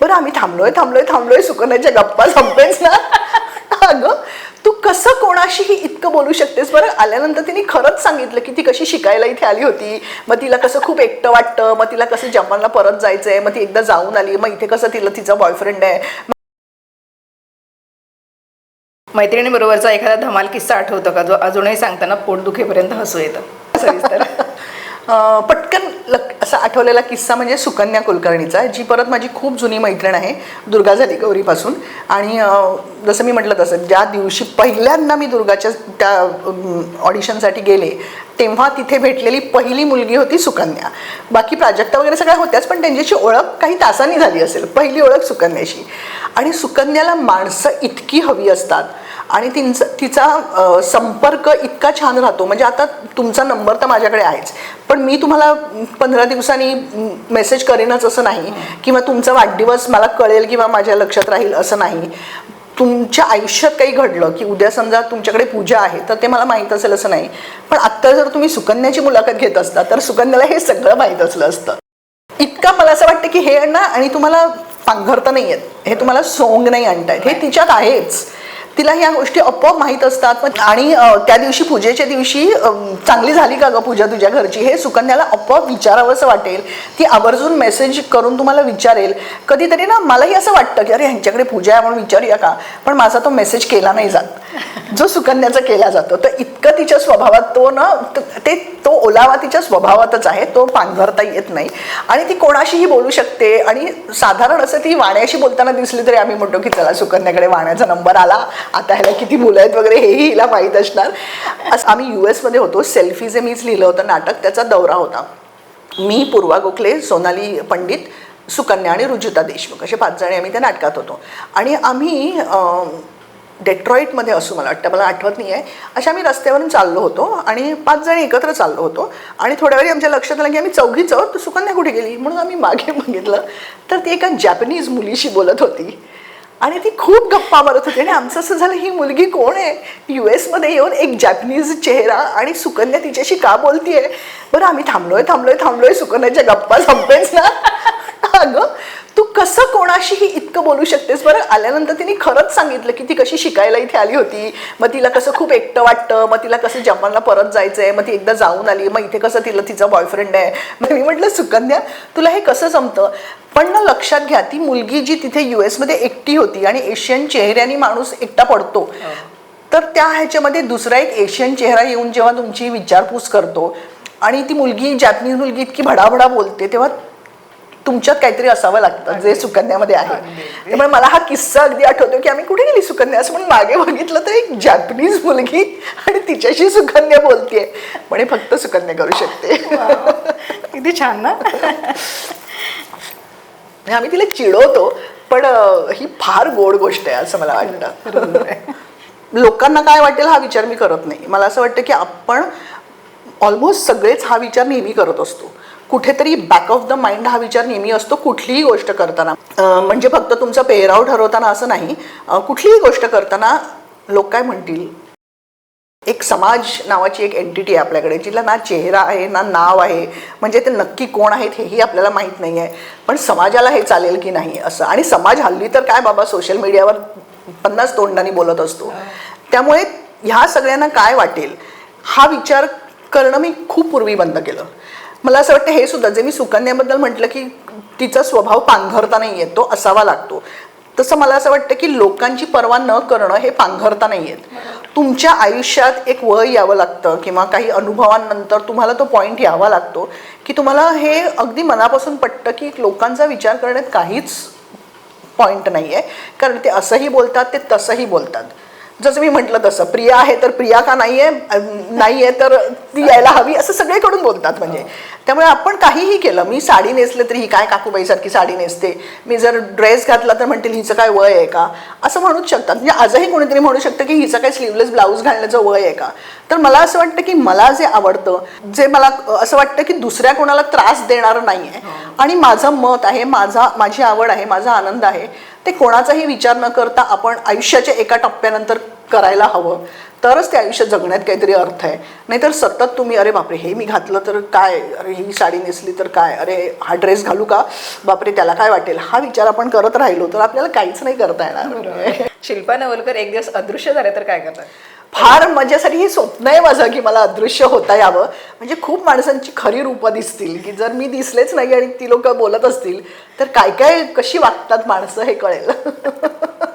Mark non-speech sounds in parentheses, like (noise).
बरं आम्ही थांबलोय थांबलोय थांबलोय सुकन्याच्या गप्पा संपेच ना. अगं तू कसं कोणाशीही इतकं बोलू शकतेस? बरं आल्यानंतर तिने खरंच सांगितलं की ती कशी शिकायला इथे आली होती. मग तिला कसं खूप एकटं वाटतं. मग तिला कसं जपानला परत जायचंय. मग ती एकदा जाऊन आली. मग इथे कसं तिला तिचा बॉयफ्रेंड आहे. मैत्रिणीबरोबरचा एखादा धमाल किस्सा आठवतो का? जो अजूनही सांगताना पोट दुखेपर्यंत हसू येतं. सविस्तर पटकन लक असा आठवलेला किस्सा म्हणजे सुकन्या कुलकर्णीचा जी परत माझी खूप जुनी मैत्रीण आहे दुर्गा झाली गौरीपासून. आणि जसं मी म्हटलं तसं ज्या दिवशी पहिल्यांदा मी दुर्गाच्या त्या ऑडिशनसाठी गेले तेव्हा तिथे भेटलेली पहिली मुलगी होती सुकन्या. बाकी प्राजक्ता वगैरे सगळ्या होत्याच पण त्यांच्याशी ओळख काही तासांनी झाली असेल पहिली ओळख सुकन्याशी. आणि सुकन्याला माणसं इतकी हवी असतात. आणि तिचं तिचा संपर्क इतका छान राहतो. म्हणजे आता तुमचा नंबर तर माझ्याकडे आहेच. पण मी तुम्हाला पंधरा दिवसांनी मेसेज करेनच असं नाही. किंवा तुमचा वाढदिवस मला कळेल किंवा माझ्या लक्षात राहील असं नाही. तुमच्या आयुष्यात काही घडलं की उद्या समजा तुमच्याकडे पूजा आहे तर ते मला माहीत असेल असं नाही. पण आत्ता जर तुम्ही सुकन्याची मुलाखत घेत असता तर सुकन्याला हे सगळं माहीत असलं असतं. इतका मला असं वाटतं की हे ना आणि तुम्हाला पांघरता नाही आहेत हे तुम्हाला सोंग नाही आणता येत. हे तिच्यात आहेच. तिला ह्या गोष्टी आपोआप माहीत असतात. पण आणि त्या दिवशी पूजेच्या दिवशी चांगली झाली का ग पूजा तुझ्या घरची? हे सुकन्याला आपोआप विचारावंसं वाटेल. ती आवर्जून मेसेज करून तुम्हाला विचारेल. कधीतरी ना मलाही असं वाटतं की अरे ह्यांच्याकडे पूजा आहे म्हणून विचारूया का? पण माझा तो मेसेज केला नाही जात. जो सुकन्याचा केला जातो. तर इतकं तिच्या स्वभावात तो ना ते तो ओलावा तिच्या स्वभावातच आहे. तो पांघरता येत नाही. आणि ती कोणाशीही बोलू शकते. आणि साधारण असं ती वाण्याशी बोलताना दिसली तरी आम्ही म्हणतो की चला सुकन्याकडे वाण्याचा नंबर आला. आता ह्याला किती मुलं आहेत वगैरे हेही हिला माहीत असणार. असं आम्ही यू एसमध्ये होतो सेल्फीचे मीच लिहिलं होतं नाटक त्याचा दौरा होता. मी पूर्वा गोखले सोनाली पंडित सुकन्या आणि रुजुता देशमुख असे पाच जणी आम्ही त्या नाटकात होतो. आणि आम्ही डेट्रॉईटमध्ये असू मला वाटतं मला आठवत नाही आहे अशा आम्ही रस्त्यावरून चाललो होतो आणि पाच जणी एकत्र चाललो होतो. आणि थोड्या वेळी आमच्या लक्षात आलं की आम्ही चौघीच आहोत तर सुकन्या कुठे गेली? म्हणून आम्ही मागे बघितलं तर ती एका जॅपनीज मुलीशी बोलत होती. आणि ती खूप गप्पा मारत होती. आणि आमचं असं झालं ही मुलगी कोण आहे? यू एसमध्ये येऊन एक जॅपनीज चेहरा आणि सुकन्या तिच्याशी का बोलतीये? बरं आम्ही थांबलोय थांबलोय थांबलोय सुकन्याच्या गप्पा संपेच ना. अगं तू कसं कोणाशीही इतकं बोलू शकतेस? बरं आल्यानंतर तिने खरंच सांगितलं की ती कशी शिकायला इथे आली होती. मग तिला कसं खूप एकटं वाटतं. मग तिला कसं जपानला परत जायचंय? मग ती एकदा जाऊन आली. मग इथे कसं तिला तिचा बॉयफ्रेंड आहे? मग मी म्हटलं सुकन्या तुला हे कसं जमतं? पण ना लक्षात घ्या ती मुलगी जी तिथे यू एसमध्ये एकटी होती आणि एशियन चेहऱ्याने माणूस एकटा पडतो तर त्या ह्याच्यामध्ये दुसरा एक एशियन चेहरा येऊन जेव्हा तुमची विचारपूस करतो आणि ती मुलगी जॅपनीज मुलगी इतकी भडाभडा बोलते तेव्हा तुमच्यात काहीतरी असावं लागतं जे सुकन्यामध्ये आहे. त्यामुळे मला हा किस्सा अगदी आठवतो की आम्ही कुठे गेली सुकन्या? असं म्हणून मागे बघितलं तर एक जॅपनीज मुलगी आणि तिच्याशी सुकन्या बोलतेय. म्हणे फक्त सुकन्या करू शकते. किती छान ना. आम्ही तिला चिडवतो पण ही फार गोड गोष्ट आहे असं मला वाटतं. लोकांना काय वाटेल हा विचार मी करत नाही. मला असं वाटतं की आपण ऑलमोस्ट सगळेच हा विचार नेहमी करत असतो. कुठेतरी बॅक ऑफ द माइंड हा विचार नेहमी असतो कुठलीही गोष्ट करताना. म्हणजे फक्त तुमचा पेहराव ठरवताना असं नाही. कुठलीही गोष्ट करताना लोक काय म्हणतील? एक समाज नावाची एक एंटिटी आहे आपल्याकडे जिला ना चेहरा आहे ना नाव आहे म्हणजे ते नक्की कोण आहेत हेही आपल्याला माहीत नाही आहे पण समाजाला हे चालेल की नाही असं? आणि समाज हल्ली तर काय बाबा सोशल मीडियावर पन्नास तोंडांनी बोलत असतो. त्यामुळे ह्या सगळ्यांना काय वाटेल? हा विचार करणं मी खूप पूर्वी बंद केलं. मला असं वाटतं हे सुद्धा जे मी सुकन्याबद्दल म्हटलं की तिचा स्वभाव पांघरता नाही येत तो असावा लागतो. तसं मला असं वाटतं की लोकांची पर्वा न करणं हे पांघरता नाही येत तुमच्या आयुष्यात एक वय यावं लागतं किंवा काही अनुभवांनंतर तुम्हाला तो पॉईंट यावा लागतो की तुम्हाला हे अगदी मनापासून पटतं की लोकांचा विचार करण्यात काहीच पॉईंट नाही आहे कारण ते असंही बोलतात ते तसंही बोलतात. जसं मी म्हटलं तसं प्रिया आहे तर प्रिया का नाही आहे नाही आहे तर ती यायला हवी असं सगळीकडून बोलतात म्हणजे. त्यामुळे आपण काहीही केलं. मी साडी नेसले तरी ही काय काकूबाईसारखी साडी नेसते? मी जर ड्रेस घातला तर म्हणतील हिचं काय वय आहे का? असं म्हणूच शकतात. म्हणजे आजही कोणीतरी म्हणू शकतं की हिचं काय स्लीवलेस ब्लाऊज घालण्याचं वय आहे का? तर मला असं वाटतं की मला जे आवडतं जे मला असं वाटतं की दुसऱ्या कोणाला त्रास देणारं नाही आहे आणि माझं मत आहे माझा माझी आवड आहे माझा आनंद आहे ते कोणाचाही विचार न करता आपण आयुष्याच्या एका टप्प्यानंतर करायला हवं. तरच ते आयुष्य जगण्यात काहीतरी अर्थ आहे. नाहीतर सतत तुम्ही अरे बापरे हे मी घातलं तर काय? अरे ही साडी नेसली तर काय? अरे हा ड्रेस घालू का? बापरे त्याला काय वाटेल? हा विचार आपण करत राहिलो तर आपल्याला काहीच नाही करता येणार. शिल्पा नवलकर एक दिवस अदृश्य झाले तर काय करतात? फार माझ्यासाठी हे स्वप्न आहे माझं की मला अदृश्य होता यावं. म्हणजे खूप माणसांची खरी रूपं दिसतील की जर मी दिसलेच नाही आणि ती लोक बोलत असतील तर काय काय कशी वागतात माणसं हे कळेल. (laughs)